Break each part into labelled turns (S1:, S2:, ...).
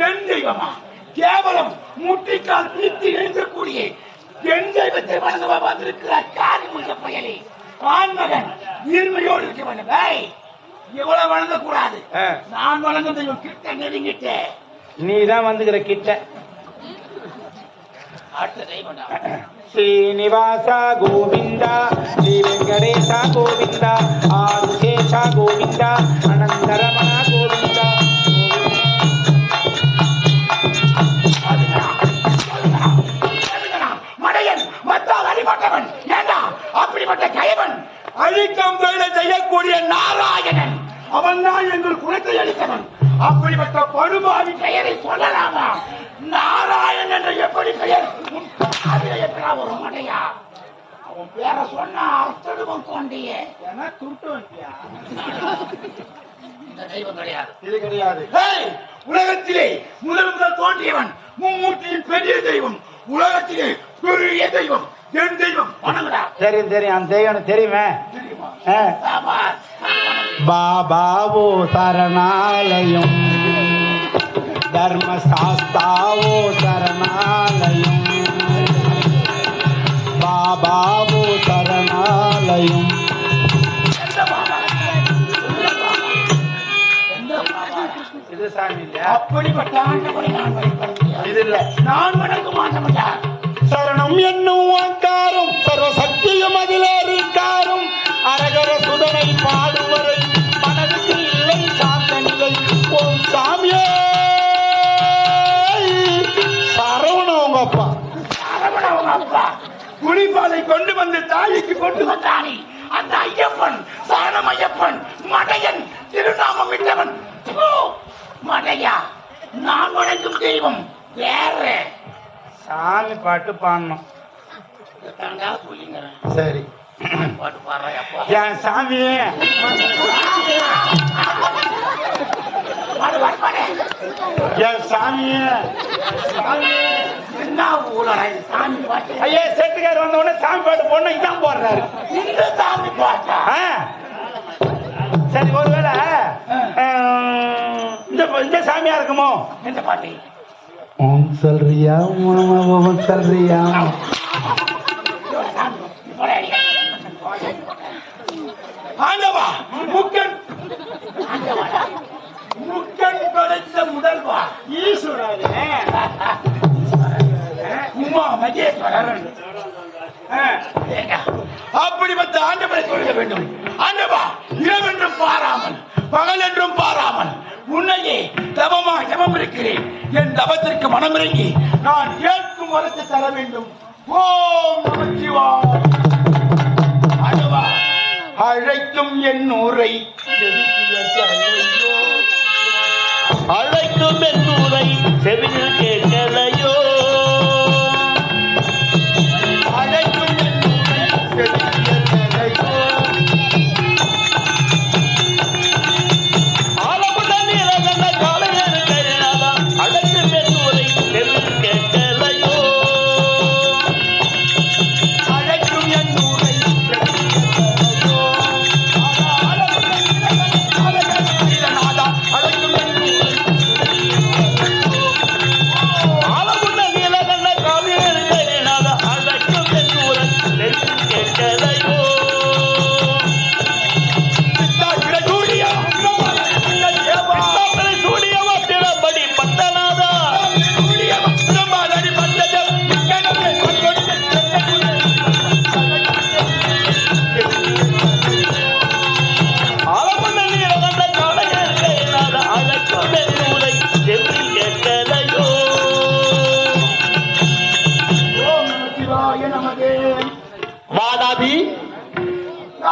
S1: பெண் தெய்வமா கேவலம் முட்டிக்கால் பிடித்து எழுந்தக்கூடிய பெண் தெய்வத்தை வணங்க வந்திருக்கிறார் காரிமுக பயலே ஆண்மகன் நீர்மையோடு இருக்க வேண்டும் ஏய், இவ்வளவு வணங்க கூடாது
S2: ஆ.
S1: நான் வணங்க தெய்வம் கிட்ட நெருங்கிட்டு
S2: நீ தான் வந்துக்கிற கிட்ட
S1: அடுத்த தெய்வம்
S2: శ్రీనివాస గోవింద శ్రీ వెంకటేశ గోవింద ఆరుశేష గోవింద అనంతరమణ గోవింద
S1: எங்கள் குலத்தை அளித்தவன் அப்படிப்பட்ட படுபாவி பெயரை சொல்லலாமா? நாராயணன் என்ற எப்படி பெயர்? எத்தனா ஒரு மடையா? அவன் பேரை சொன்னா அர்த்தடுவம் கொண்டியே
S2: ஏன்னா வண்டியா?
S1: இந்த தெய்வம் கிடையாது.
S2: இது கிடையாது.
S1: உலகத்திலே முதல் முதல் தோன்றியவன் மும்மூர்த்தியின் பெரிய தெய்வம். உலகத்திலே பெரிய தெய்வம். என் தெய்வம். வணங்குடா.
S2: தெரியும் தெரியும். அந்த தெய்வம் தெரியுமே.
S1: தெரியுமா? பாபாவோ
S2: சரணாலயம் தர்மசாஸ்தாவோ
S1: சரணாலயம் பாபாவோ சரணாலயம்
S2: சரணம் என்னும் வாக்காரும் சர்வசக்தியும் அதிலே இருக்காரும் அரகர சுதனை
S1: பாடும் குடிபாலை கொண்டு வந்து தாய்க்கு கொண்டு வந்தானே அந்த ஐயப்பன் சரணம் ஐயப்பன் மடையன் திருநாமம் விட்டவன் தூ, மடையா நான் வணங்கும் தெய்வம் வேற.
S2: சாமி பாட்டு பாடணும். சரி.
S1: பாட்டு அப்பா.
S2: என் சாமியே என் சாமியே சாமியே
S1: என்ன ஊழலா இது சாமி பாட்டு.
S2: ஐயா செட்டுக்கார் வந்த உடனே சாமி பாட்டு போடணும் இதான் போடுறாரு.
S1: இந்த சாமி பாட்டா?
S2: ஆ? சரி ஒருவேளை இந்த இந்த சாமியா இருக்குமோ
S1: எந்த பாட்டு.
S2: ஓம் சொல்றியா ஓம் சொல்றியா?
S1: ஆண்டவா வேண்டும். ஆண்டவா இரவென்றும் பாராமல் பகல் என்றும் பாராமல் உன்னையே தவமா ஜபம் இருக்கிறேன் என் தவத்திற்கு மனமிறங்கி நான் கேட்கும் வரத்தை தர வேண்டும். ஓம் நமச்சிவா ஆண்டவா அழைக்கும் என் ஊரை
S3: அழைக்கும்
S1: என் ஊரை
S3: செவியில் கேட்கலை.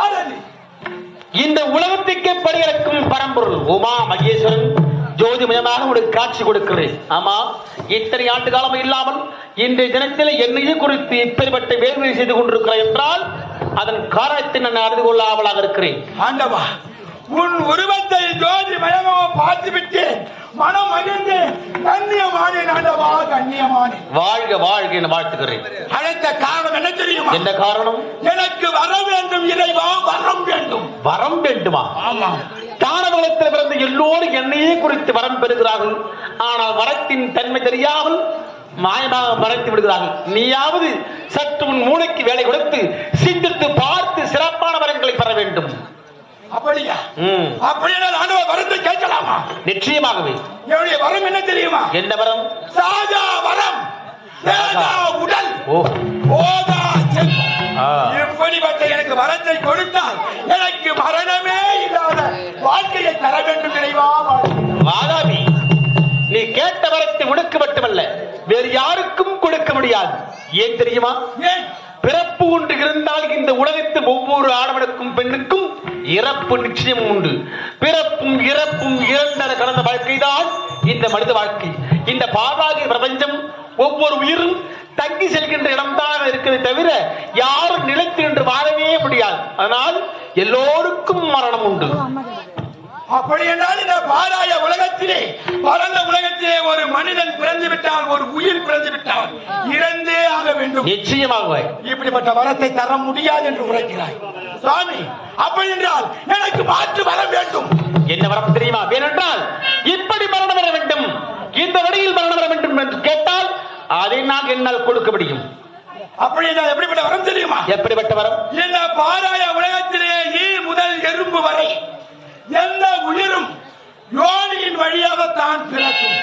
S1: ஆதி
S3: இந்த உலகத்துக்கே படியிறக்கும் பரம்பொருள் உமா மகேஸ்வரன். ஜோதிமயமாக உனக்கு காட்சி கொடுக்கிறேன். ஆமா இத்தனை ஆண்டு காலம் இல்லாமல் இன்றைய தினத்தில் என்னையும் குறித்து இப்படிப்பட்ட வேள்வி செய்து கொண்டிருக்கிறேன் என்றால் அதன் காரணத்தை நான் அறிந்து கொள்ள ஆவலாக இருக்கிறேன்.
S1: ஆண்டவா உன் உருவத்தை ஜோதி மயமாக பார்த்து விட்டேன் மனம் மகிழ்ந்து கண்ணியமானேன் ஆண்டவா கண்ணியமானேன்
S3: வாழ்க வாழ்க என வாழ்த்துகிறேன்.
S1: அழைத்த காரணம் என்ன தெரியுமா?
S3: என்ன காரணம்?
S1: எனக்கு வர வேண்டும் இறைவா வரம் வேண்டும்.
S3: வரம் வேண்டுமா?
S1: ஆமா.
S3: தானவளத்தில் பிறந்த எல்லோரும் என்னையே குறித்து வரம் பெறுகிறார்கள். ஆனால் வரத்தின் தன்மை தெரியாமல் மாயமாக மறைத்து விடுகிறார்கள். நீயாவது சற்று உன் மூளைக்கு வேலை கொடுத்து சிந்தித்து பார்த்து சிறப்பான வரங்களை பெற வேண்டும்
S1: அப்படியா?
S3: ம்,
S1: அப்படின்னா ஆண்டவ வரத்தை கேட்கலாமா?
S3: நிச்சயமாகவே.
S1: என்னுடைய வரம் என்ன தெரியுமா?
S3: என்ன வரம்?
S1: சாதா வரம். உடல்.
S3: ஓ.
S1: போதா செல்வம்.
S3: ஆ.
S1: இப்படிப்பட்ட எனக்கு வரத்தை கொடுத்தால் எனக்கு மரணமே இல்லாத வாழ்க்கையை தர வேண்டும் வாழ்த்துகிறேன்.
S3: வாதாபி நீ கேட்ட வரத்தை உனக்கு மட்டுமல்ல வேறு யாருக்கும் கொடுக்க முடியாது. ஏன் தெரியுமா? பிறப்பு ஒன்று இருந்தால் இந்த உலகத்தில் ஒவ்வொரு ஆடவனுக்கும் பெண்ணுக்கும் இறப்பு நிச்சயம் உண்டு. பிறப்பும் இறப்பும் இரண்டர கடந்த வாழ்க்கைதான் இந்த மனித வாழ்க்கை. இந்த பாதாகிய பிரபஞ்சம் ஒவ்வொரு உயிரும் தங்கி செல்கின்ற இடம்தான் இருக்கிறது தவிர யாரும் நிலைத்து நின்று வாழவே முடியாது. அதனால் எல்லோருக்கும் மரணம் உண்டு.
S1: அப்படி என்றால் இந்த பாராய உலகத்திலே பரந்த உலகத்திலே ஒரு மனிதன் பிறந்து விட்டால் ஒரு உயிர் பிறந்து விட்டால் இறந்தே ஆக வேண்டும்.
S3: நிச்சயமாக.
S1: இப்படிப்பட்ட வரத்தை தர முடியாது என்று உரைக்கிறாய் சுவாமி அப்படி என்றால் எனக்கு மாற்று வர வேண்டும்.
S3: என்ன வரம் தெரியுமா? ஏனென்றால் இப்படி மரணம் வர வேண்டும். இந்த வழியில் மரணம் வர வேண்டும் என்று கேட்டால் அதை நான் என்னால் கொடுக்க முடியும்.
S1: அப்படி என்றால் எப்படிப்பட்ட வரம் தெரியுமா?
S3: எப்படிப்பட்ட வரம்
S1: இந்த பாராய உலகத்திலே ஈ முதல் எறும்பு வரை எந்த உயிரும் யோனியின் வழியாக தான் பிறக்கும்.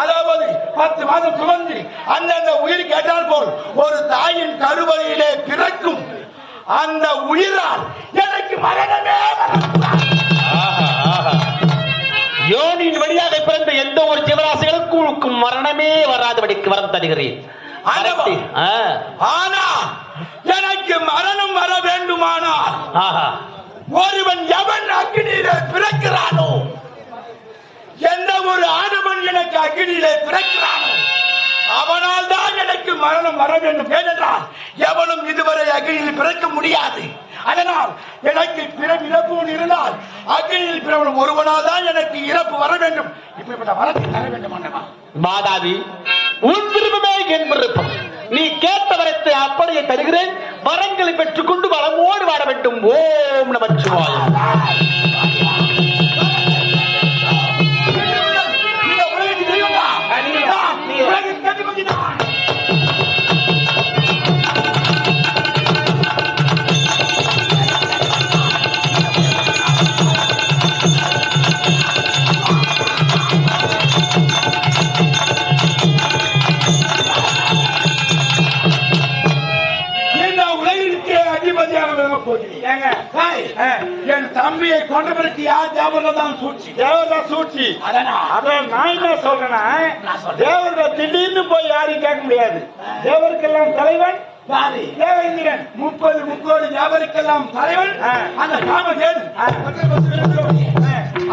S1: அதாவது பத்து மாதம் சுமந்து அந்தந்த உயிர் கேட்டால் போல் ஒரு தாயின் கருவறையிலே பிறக்கும். அந்த உயிரால் எனக்கு மரணமே.
S3: யோனியின் வழியாக பிறந்த எந்த ஒரு ஜீவராசிகளுக்கும் மரணமே வராதபடிக்கு வரம் தருகிறேன்
S1: ஆனா எனக்கு மரணம் வர வேண்டுமானால்
S3: ஆஹா.
S1: ஒருவன் எவன் அக்னியிலே பிறக்கிறானோ எந்த ஒரு ஆடவன் எனக்கு அக்னியிலே பிறக்கிறானோ அவனால் தான் எனக்கு மரணம் வர வேண்டும். ஏனென்றால் எவனும் இதுவரை அக்னியில் பிறக்க முடியாது. அதனால் எனக்கு பிறப்பு இறப்பு ஒன்று இருந்தால் அக்னியில் பிறவன் ஒருவனால் தான் எனக்கு இறப்பு வர வேண்டும். இப்படிப்பட்ட வரத்தை தர வேண்டும் அண்ணா
S3: மாதாவி உன் விருப்பமே என் விருப்பம். நீ கேட்ட வரத்தை அப்படியே தருகிறேன். வரங்களை பெற்றுக்கொண்டு வளமோடு வாழ வேண்டும். ஓம் நமச்சிவாயம்.
S1: ஹாய், என் தம்பியை கொண்டவருக்கு யார் தேவர்கள் தான் சூழ்ச்சி?
S2: தேவதா சூழ்ச்சி. அதான் நான். என்ன சொல்றேன்னா. தேவர்கள் திடீர்னு போய் யாரையும் கேட்க முடியாது. தேவருக்கெல்லாம் தலைவன்
S1: யாரு?
S2: தேவேந்திரன்.
S1: முப்பது முக்கோடி வியாபாரிக்கெல்லாம் தலைவன். அந்த காமதேவன்.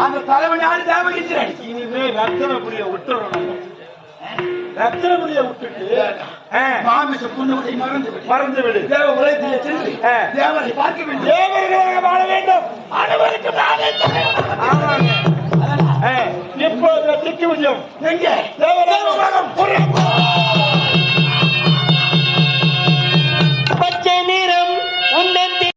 S1: அந்த தலைவன் யாரு? தேவகிந்திரன்.
S2: இனிமே விட்டுறோம் நம்ம. ரத்தனபுரிய விட்டுட்டு?
S1: மாமிச புண்ணுவதை மறந்து
S2: மறந்து விடு
S1: தேவ உலகத்திலே சென்று தேவரை பார்க்க வேண்டும்.
S2: தேவர்களாக வாழ வேண்டும்
S1: அனைவருக்கும் நானே
S2: திக்கு
S1: எங்கே?